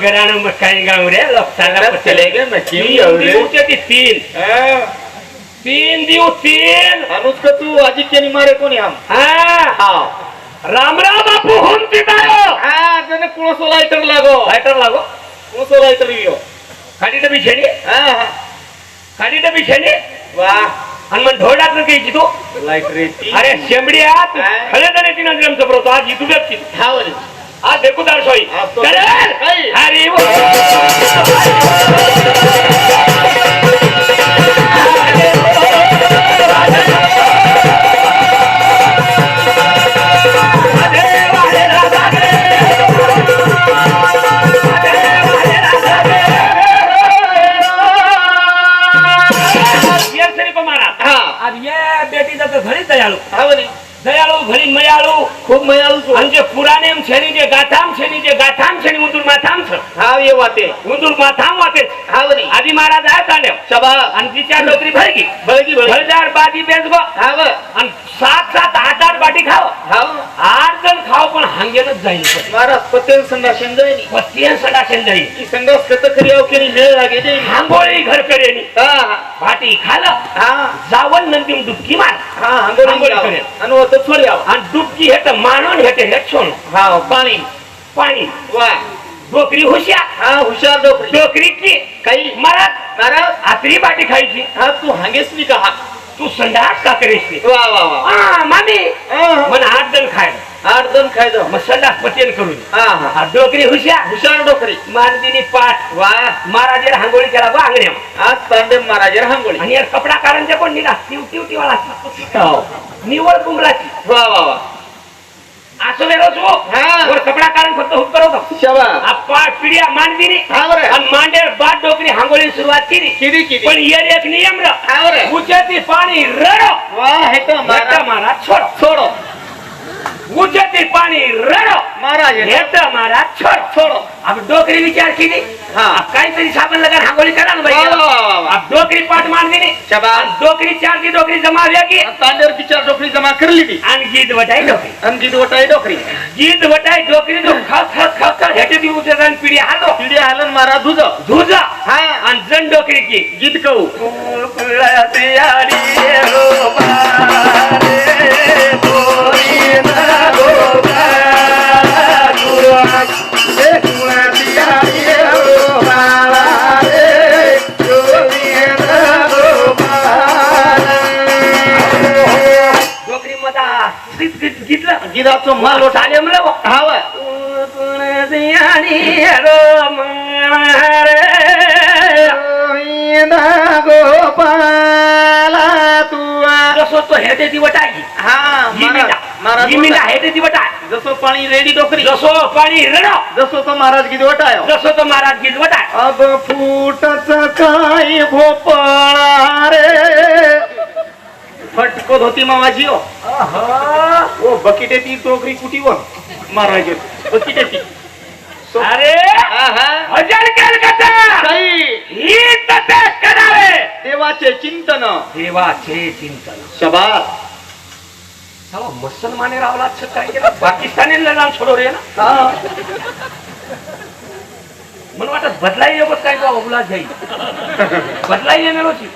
घराणं मग काही गाव रे लोकसाला घरात चले गे नक्की तीन एवढे. दिवस ते तीन. हा. तीन दिवस तीन. अनुज का तू आदित्यनी मारे कोणी हम हा. हा. रामराव बापू होम पितायो हा? जने कुणसो लायटर लागो. लायटर लागो? कुणसो लायटर यो खाली डबी छेनी हा हा. खाली डबी छेनी वा. आणि मग ढोळात न काही तू? लायटर अरे शेंबड्या काय? खरे तर येते नंतर आमचं प्रवतो आज इथू व्यक्ती हा बने आज देखू दार सोयी आज तो- करेल काय? हरी દયાળુ ઘણી મયાળુ ખૂબ મયાળુ છું અને જે પુરાણેમ છે ની જે ગાથામ છે ની જે ગાથામ છે ની ઉંદર માથામ છે હા એ વાતે ઉંદુર માથામ વાતે હા વરી આજી મહારાજ આ તાને સભા અને જીચા નોકરી ભરગી ભરગી ભરદાર બાજી બેસગો હા અને સાત સાત આઠ આઠ બાટી ખાવ હા આઠ જણ ખાવ પણ હાંગે ન જાય મારા પતેલ સંડા સંડાઈ ની પતેલ સંડા સંડાઈ ઈ સંડાસ કત કરી આવ કે મેળ લાગે દે હાંગોળી પાટી ખાલા. હા. જાવન નંદી ડૂબકી માર. હા હંગોળી કરે. અને તો છોડી આવ. અને ડૂબકી હેટે માનો ને હેટે હેઠો હા પાણી. પાણી. વાહ. ડોકરી હોશિયાર. હા હોશિયાર ડોકરી ડોકરી કી. કઈ? મારા મારા? આતરી બાટી ખાઈ છે. હા તું હંગેસની કહા તું સંડાસ કા કરે છે વાહ વાહ. વાહ હા મામી મને હાથ દન ખાય. खाय आठ दोन खाय जाऊ मग संडास पतेन करून हा हा हा डोकरी हुशार हुशार डोकरी मारदिनी पाठ वा महाराजेर हांगोळी केला बा अंगण्या आज तांडे महाराज हांगोळी आणि यार कपडा कारण पण निघा टिव टिव टिवाला हो. निवड कुंबलाची वा वा वा असं वेळो छो हा. वर कपडा कारण फक्त हुक करवतो शाबा हा पाठ पिढ्या मांडदिनी हा बरं आणि मांडेर बाद डोकरी हांगोळी सुरुवात केली किती किती पण येर एक नियम र हा बरं उच्याती पाणी रडो वा हे तर महाराज महाराज पाणी रडो. महाराज. हे हेट महाराज छोडो सोडो अब डोकरी विचार केली. हा. काहीतरी साबण लगा हांगोळी करा ना अब डोकरी पाठ मार दिली शाबास. आणि डोकरी चार की डोकरी जमा की. तांडेर बिचार डोकरी जमा करली ती आणि गीत वटाई डोकरी. आणि किती वटाई डोकरी. गीत वटाई डोकरी तो ख ख ख ख हेटे ती उचल आणि पिढी हातो पिढी हालन मारा दुज धुजा. हा. आणि जण डोकरी की. गीत कहू गीताचं माल लो चाले म्हणलं हा वा गोपाला तू जसो तो हेटे ती वटाई हा जिमिला महाराज जिमिला हेटे ती वटाय जसं पाणी रेडी डोकरी जसो पाणी रडो. जसं तो महाराज गीत वटाय जसो तो महाराज गीत वटाय अब फुटच काय भोपळा रे. ફટકો ધોતીમાં વાજ્યો. ઓ બકીટેથી ટોકરી કૂટી વન. મારા જો બકીટેથી અરે! હજાર કેલકતા! સહી. હી તતે કરાવે દેવા છે ચિંતન. દેવા છે ચિંતન. શબાસ. સાલો મુસલમાને રાવલા છતાં પાકિસ્તાની લડાણ છોડો રે ના? મને વાટત બદલાઈ ગયો બસ કાઈ તો ઓબલા જઈ. બદલાઈ ગયેલો છે.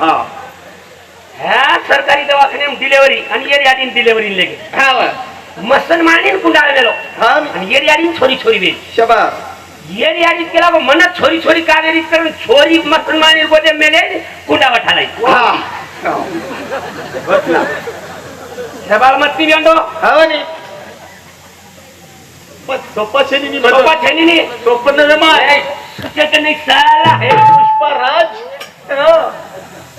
હા. ह्या सरकारी दवाखान्यात डिलेवरी आणि येर यादीन डिलेवरी लेगे हा वा. मुसलमानी कुंडाळलेलो हा? आणि येर यादीन छोरी छोरी शबास येर यादीत केला गो मनात छोरी छोरी कावेरी करून छोरी मुसलमानी बोते मेले कुंडा वठालाई हा बसला बाळ मत ती बेंडो हा नी शेनी मी सोपा छेनी नी. सोप्पा नव्हे माय सत्याचं नाही साला. हे पुष्पराज.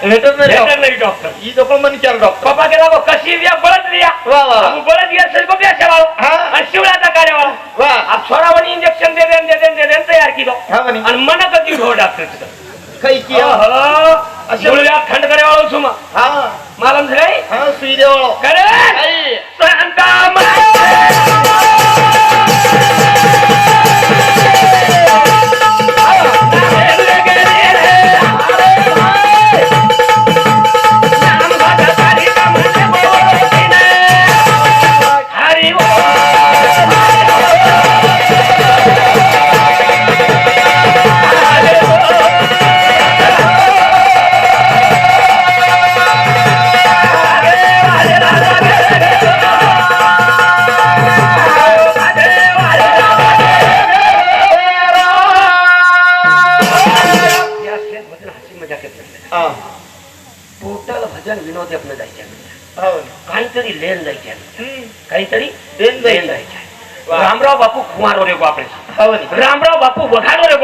आहे वेटरनरी डॉक्टर वेटरनरी डॉक्टर ई दोघं मन केलं डॉक्टर पप्पा गेला गो कशी बिया बळद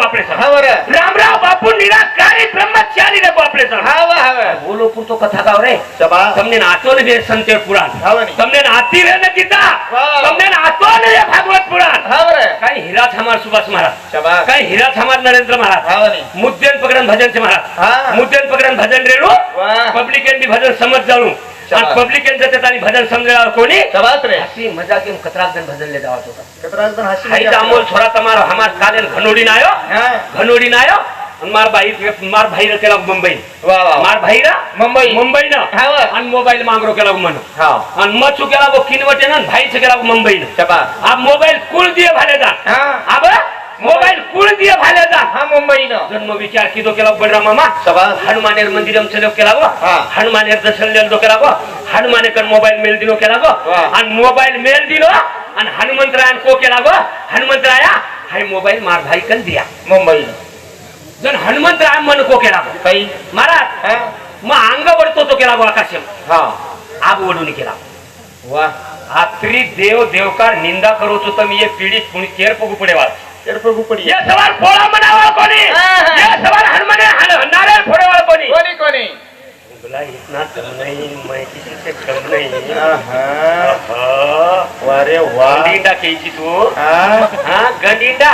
આપણે સહાવરે રામરાવ બાપુ નિરાકારી બ્રહ્મચારી ને આપણે સહાવે હવે બોલો પૂરતો કથા ગાવ રે. સબા તમને નાતો ને બે સંતે પુરાણ. તમને નાતી રે ને ગીતા. તમને નાતો ને રે ભાગવત પુરાણ. હવે કઈ હીરા થમાર સુભાષ મહારાજ. સબા કઈ હીરા થમાર નરેન્દ્ર પકડન ભજન છે પબ્લિક એન ભજન સમજ જાણું. પબ્લિક એમ જતે તારી ભજન સમજાવ કોની? સવાત રે આપી મજા કેમ કતરાગન ભજન લે જાવ છો કતરાગન હાસી હાઈ તામોલ છોરા તમારો હમાર કાલે ઘનોડી ના આયો? ઘનોડી ના આયો? માર ભાઈ માર ભાઈ રે કેલા મુંબઈ. વાહ વાહ માર ભાઈ રા મુંબઈ. મુંબઈ ના? હા અન મોબાઈલ માંગરો કેલા મને. હા. અન મચુ કેલા કિનવટે ના ભાઈ છે કેલા મુંબઈ ના. ચબા આ મોબાઈલ કુલ દિયે ભાલે દા હા આબા मोबाईल कुल दिए भाले जा हा मुंबईनं. जन्म विचार किदो केला बडरा मामा. शबास हनुमानेर मंदिरम चलो केला गो हा. हनुमानेर दर्शन लेलो केला गो हनुमाने कन मोबाईल मेल दिलो केला गो वा. आणि मोबाईल मेल दिलो आणि हनुमंतरायन को केला गो हनुमंतराया हाय मोबाईल मार भाई कन दिया. मुंबईनं. जन हनुमंतराय मन को केला काही? महाराज मग अंग वडतो तो केला गो आकाशम. हा. आग वडून केला. वा. आत्री देव देवकार निंदा करो तो તમે ये पीडित पुणी केर पगू पडे वाल हा, हा. ये सवाल हनुमाने हन- नारायण फोडेवाल कोणी? कोणी कोणी? बोला इतना कम नहीं मैं किसी से कम नहीं आहा. आहा. वारे वा. गंडींडा केची तू. हा? हा गंडींडा?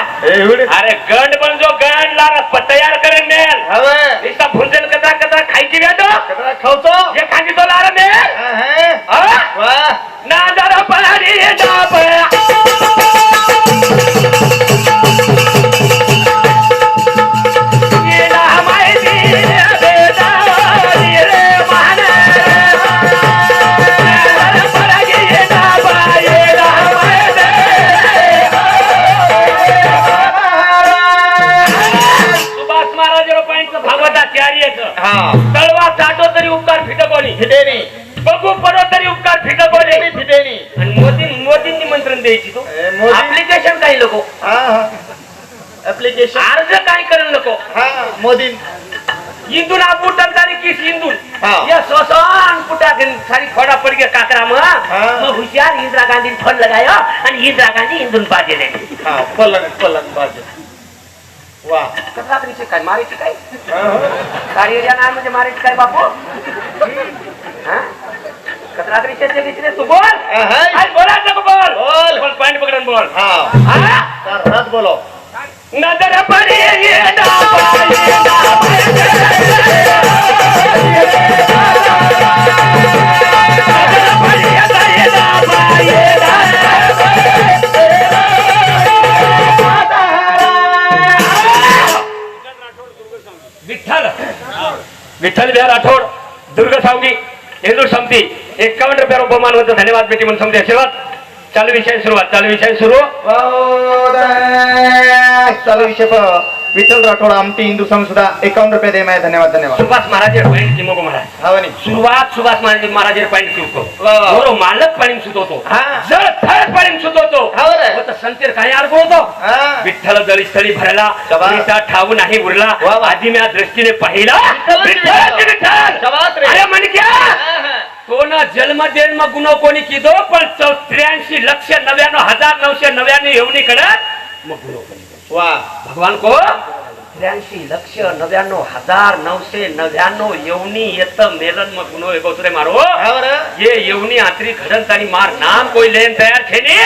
अरे गंड पण जो गंड लारा प- तयार मेल हवे नुसता भुंजन कचरा कचरा खायची व्यातो कचरा खावतो. जे खाती तो लारा. हा? वा. ना जरा पळाली ऍप्लिकेशन अर्ज काय करेल नको? हा मोदी. इंदून आपुटन तारी किस इंदून. हा. या सोसान पुटा सारी खोडा पड़ गया काकरा में हा. हुशियार इंदिरा गांधी फोन लगायो आणि इंदिरा गांधी इंदून बाजे ले हा पलंग पलंग बाजू वा. कसा तरी काय? मारायची काय? हा, हा. सारी एरिया नाही म्हणजे मारायची काय बापू? हा? कचरा तरी बिचरे तू बोल. नको बोल. बोल. पॉइंट पकडून बोल. हा. हा? रात बोलो. नजर पड़ी विठ्ठल। विठ्ठल बिहार राठोड दुर्ग सावगी हिंदू समती एकावन्न रुपया उपमान होतं धन्यवाद भेटी म्हणून समजे आशीर्वाद. चालू विषय सुरुवात चालू विषय सुरू. चालू विषय विठ्ठल राठोड आमटी हिंदू संसदा एकावन्न रुपये दे माय धन्यवाद धन्यवाद. सुभाष महाराज पॉइंट की मोगो महाराज सुरुवात सुभाष महाराज महाराज पॉइंट सुटतो वा, मालक पाणी सुटवतो हा. जर थळ पाणी सुटवतो हो. मग तर संतेर काय अर्थ होतो? हा. विठ्ठल जळीस्थळी भरला शबा. ठाऊ नाही उरला. वा, वा. आधी म्या दृष्टीने पाहिला. विठ्ठल शबास रे. अरे म्हणक्या हा, हा. तो ना जन्म जन्म गुन्हा कोणी किदो? पण चौ त्र्याऐंशी लक्ष नव्याण्णव हजार नऊशे नव्याण्णव येऊनी कडे मग गुन्हा कोणी. वा भगवान को त्र्याऐंशी लक्ष नव्याण्णव हजार नऊशे नव्याण्णव येवनी येत मेलन मग गुन्हो एकोतरे मारो. ये येवनी आतरी घडन तारी मार नाम कोई लेन तयार छेनी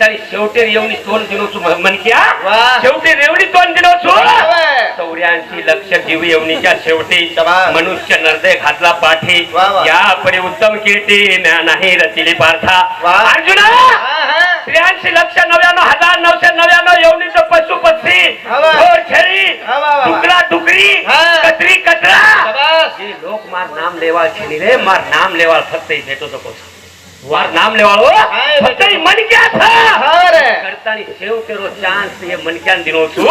तारी शेवटे येवनी तोंड दिनो छु मनक्या. वाह. शेवटे रेवणी तोंड दिनो छु वाह. चौऱ्याऐंशी लक्ष जीव येवनीच्या शेवटी. मनुष्य नरदय घातला पाठी. या परी उत्तम कीर्ती नाही रचिली पार्था. अर्जुना! हा हा त्र्याऐंशी लक्ष नव्याण्णव हजार नऊशे नव्याण्णव एवढीचं पशु पक्षी हवा. ढोर छेरी हा, वा, वा, वा. डुकरा डुकरी हा. कतरी कतरा शाबास. हे लोक मार नाम लेवाळ छेनी रे मार नाम लेवाळ फक्त ही भेटो तो मार नाम लेवाळ हो हाय, फक्त ही मनक्यात हा बरं करतानी शेव तेरो चान्स हे मनक्यान दिनो छु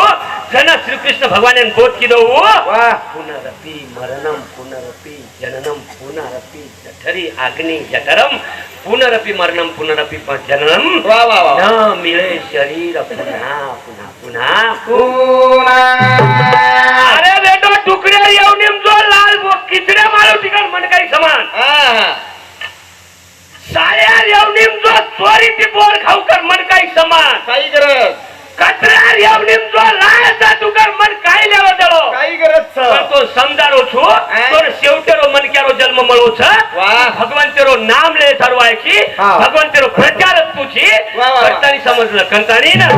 जन श्रीकृष्ण भगवान बोध किदो वाह पुनरपि मरणम पुनरपि जननम पुनरपि जठरी अग्नि जठरम पुनरपि मरणम पुनरपि प- जननम वा वा वा न मिळे शरीर पुन्हा पुन्हा पुन्हा पुन्हा अरे बेटो टुकड्या येऊन जो लाल बो- किचड्या मारू ठिकाण मन काही समान हा साऱ्या येवणीम जो चोरी ती बोर खाऊ कर मन काही समान काही गरज. कचरा येवणीम जो लायचा तुकर मन काही लेवा दळो. काही भगवान तेरो नाम ले भगवान तेरो प्रचार तुझी करतानी समजलं कंतानी ना.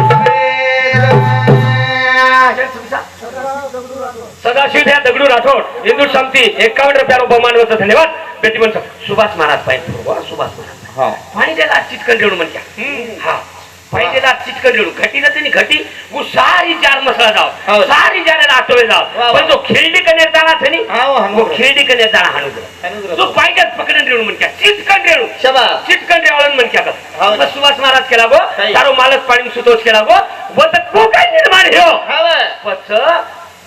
सदाशिव दगडू राठोड. हिंदू शांती एकावन्न रुपयाला धन्यवाद. मी म्हणतो सुभाष महाराज पाहिजे सुभाष महाराज. पाणी द्यायला चिटकन देऊन म्हणजे हा. पहिलेला चिटकन जोडू घटी ना त्यांनी घटी सारी चार मसाला जाओ सारी जाने आतोळे जाओ पण जो खिल्डी कने जाणार त्यांनी वो खिल्डी कने जाणार हाणू जो पाहिजे पकडन रेणू म्हणक्या चिटकन रेणू. शबा. चिटकन रेवळन म्हणक्या सुभाष महाराज केला गो तारो मालक पाणी सुतोष केला गो वत को काय निर्माण घेऊ पच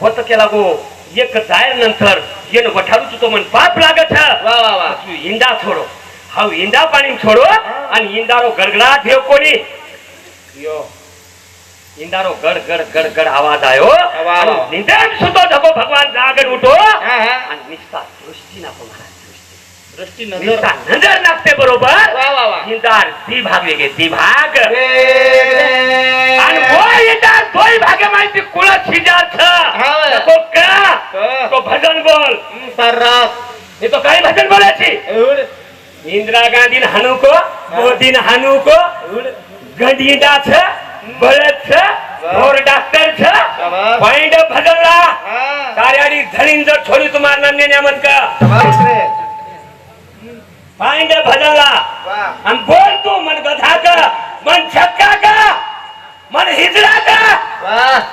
वत केला गो. એક નંતર જેને વઠાડું છું તો મને પાપ લાગે છે. વાહ વાહ વાહ. ઈંડા છોડો. હવે ઈંડા પાણી છોડો અને ઈંડારો ગડગડાટ થયો કોની? યો ઈંડારો ગડ ગડ ગડ ગડ અવાજ આવ્યો નિંદન સુતો ધકો ભગવાન આગળ ઉઠો. અને નિષ્ઠા દૃષ્ટિ નાખો મહારાજ દ્રષ્ટિ નજર. નજર નાખતે બરોબર. વાહ વાહ વાહ. ઈંડાર દી ભાગે आणि भागे माहिती कुळत शिजार छ भजन बोल. सारास ये तो काही इंदिरा गांधी हानू को मोदी हानू को गंडीडा छ बळत छ और डाक्टर छ पॉइंट भजनला. कार्याडी धरीन जर छोरी तुम्हाला नाम नेमन का? पॉइंट भजनला. हम बोल तू मन गधा का मन छक्का का? మన హిజ్రాత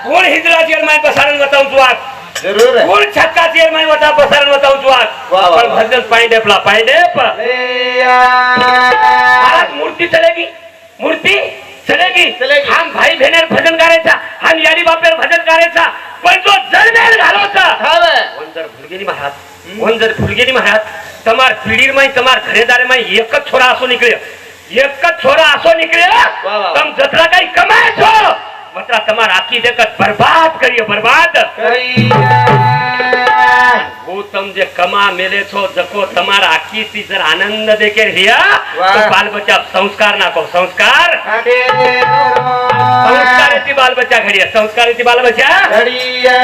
કોણ હિજરા ચેરમાન પસારણ બતાવું છું આપ જરૂર કોણ છક્કા ચેરમાન બતા પસારણ બતાવું છું આપ પણ ભજન પાઈ ડેપલા પાઈ ડેપલા ભારત મૂર્તિ ચલેગી મૂર્તિ ચલેગી આમ ભાઈ બહેનેર ભજન કરે છે આમ યારી બાપેર ભજન કરે છે પણ જો જરનેર ઘાલો છે હવે વંદર ભુલગેરી મહારાજ વંદર ભુલગેરી મહારાજ તમાર પીડીર માં તમાર ઘરેદારે માં એક જ છોરા આસો નીકળ્યો એક જ છોરા આસો નીકળ્યો તમ જતરા કઈ કમાય છો મતરા તમાર આખી જગત બરબાદ કરીએ બરબાદ હું તમ જે કમા મેલે છો જકો તમાર આખી થી જર આનંદ દે કે રિયા તો બાલ બચ્ચા સંસ્કાર નાખો સંસ્કાર સંસ્કાર થી બાલ બચ્ચા ઘડીએ સંસ્કાર થી બાલ બચ્ચા ઘડીએ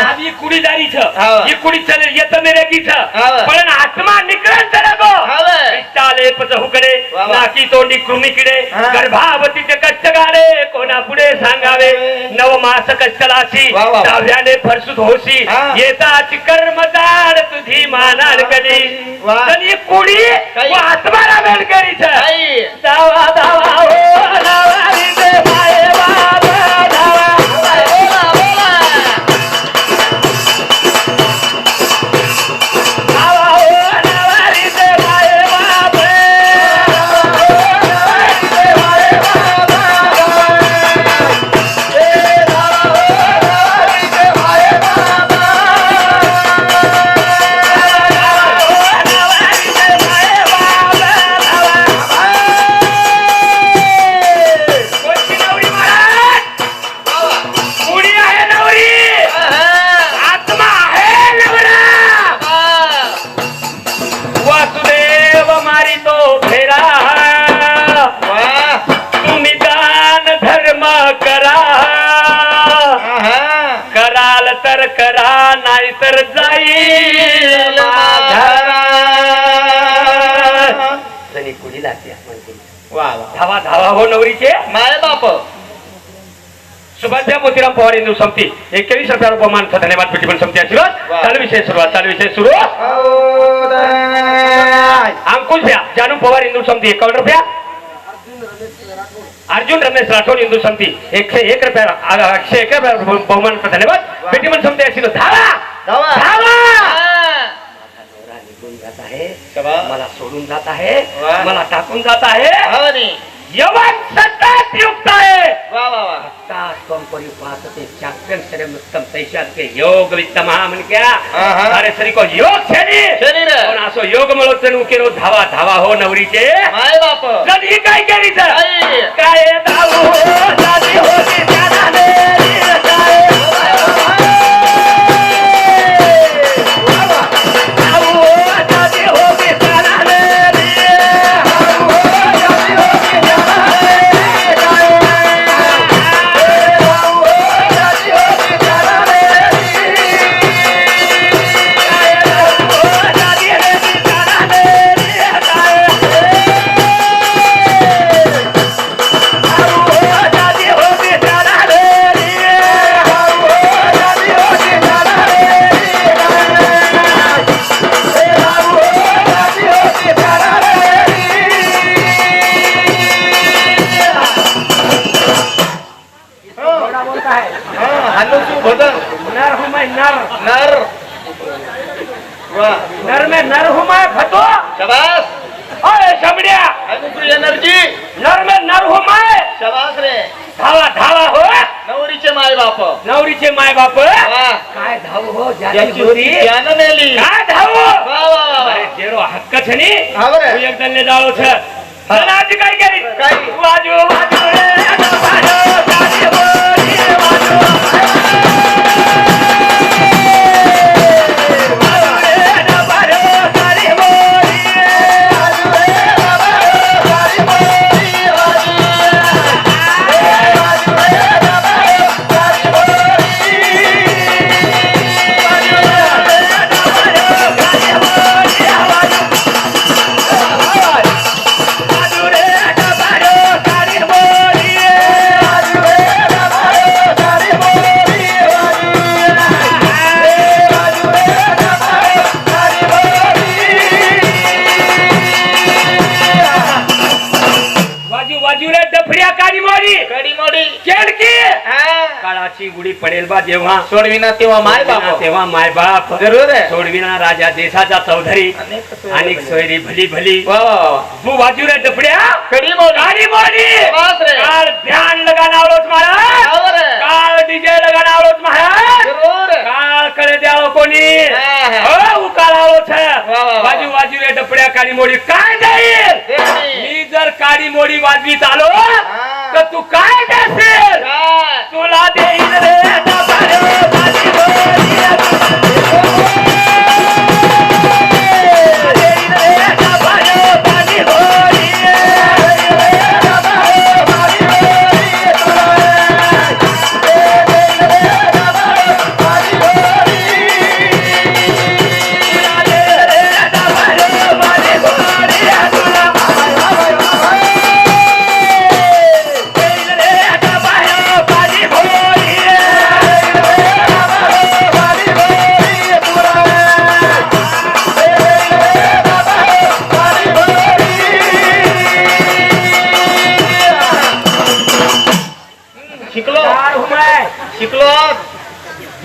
આ બી કુડીદારી છે એ કુડી ચલે એ તમે રેકી છે પણ આત્મા નીકળે તરગો હવે ચાલે પછી હું કરે नाकी तोंडी कृमी किडे गर्भावतीचे कच्छ गाडे कोणा पुढे सांगावे? नव मास कच्छलासी साव्याने फरसुत होशी. येताची कर्मदार तुझी मानाल गली कुणी आत्मारा वेलकरीचा दावा दावा हो दावा मोतीराम पवार हिंदू समती एकवीस रुपया उपमान धन्यवाद पेटी पण समती आशीर्वाद. चालू विषय सुरुवात चालू विषय सुरू. अंकुश भ्या जानू पवार हिंदू समती एकावन्न रुपया. अर्जुन रमेश राठोड हिंदू समती एकशे एक रुपया एकशे एक रुपया बहुमान धन्यवाद. पेटी पण समती आशीर्वाद. धावा. धावा. हा. मला सोडून जात आहे. मला टाकून जात आहे. यवन सतत युक्त आहे वा वा वा आता कंपनी पाहत ते चॅम्पियन श्रेम उत्तम पैशात के योग वित्त महा म्हण क्या आहा. अरे सरी को योग शरीर शरीर पण असो योग मिळत जणू केलो धावा धावा हो नवरीचे माय बाप कधी काय केली तर आई. काय धावू हो, दादी होती त्याला नेली ಜ್ಞಾನಮೇಲಿ જેરો છે ને. હું એકદમ ને જાળો છે. રાજકારી કરી? રાજુ રાજુ पडेल बा जेव्हा. सोडविना तेव्हा माय बाप. तेव्हा माय बाप. जरूर आहे. सोडविना राजा देशाचा चौधरी. अनेक आणि सोयरी भली भली. तू बाजू रे डफड्या कडी मोडी. रे. काळ ध्यान लगानावलोच महाराज. हा बरं. काळ डीजे लगानावलोच महाराज. जरूर काळकडे द्यावं कोणी. हा, हा. हो वा, वा. बाजू बाजू रे डफड्या काळी मोडी. काय जाईल. मी जर काळी मोडी वाजवीत आलो. तर तू काय देशील? काय? तुला देईल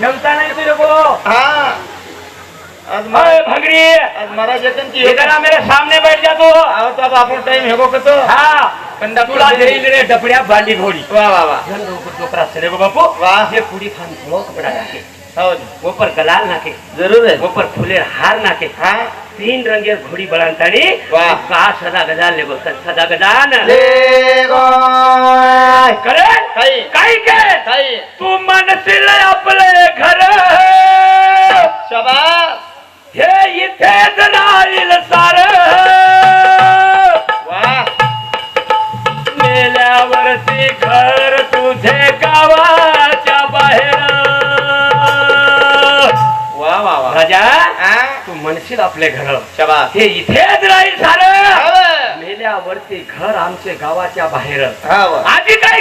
जमता नहीं तेरे को हा. आज अरे महाराज भगरी आज महाराज येतात की. इधर आ मेरे सामने बैठ जा तू. तो आपण टाइम हेगो कसं हाँ. कंडक्टर तुला देईल रे डपड्या बांडी घोडी. वा वा वा. जन लोग डोकरा चले गो बापू? वाह. ये पूरी खान थोड़ो कपड़ा नाके. हो वो पर गलाल नाके. जरूर आहे. वो पर फुलेर हार नाके. हा. तीन रंगेर घोडी वाह. का सदा गजान लेगो सदा गजान ले गो करे? काही काय के? काही तू मनसील आपले घर शबास हे इथे जनाईल सार वा मेल्यावरती घर तुझे गावाच्या बाहेर। वा राजा हा? तू म्हणशील आपले घर. हे इथेच राहील सारं हाव. मेल्यावरती घर आमचे गावाच्या बाहेर. आधी काय?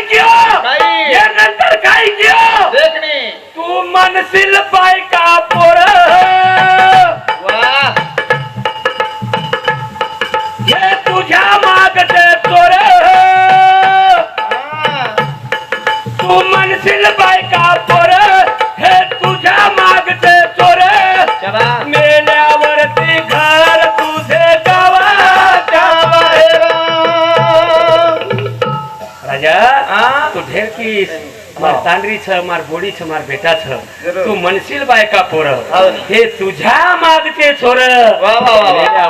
या नंतर काय देखणे. तू म्हणशील बायका पोर वा. हे तुझ्या मागचे चोर हा. तू म्हणशील बायका तू ढेर की मार तांडरी छ मार बोडी छ मार बेटा छ. तू म्हणशील बायका पोर? हो. हे तुझ्या मागचे छोर। वा, वा, वा, वा.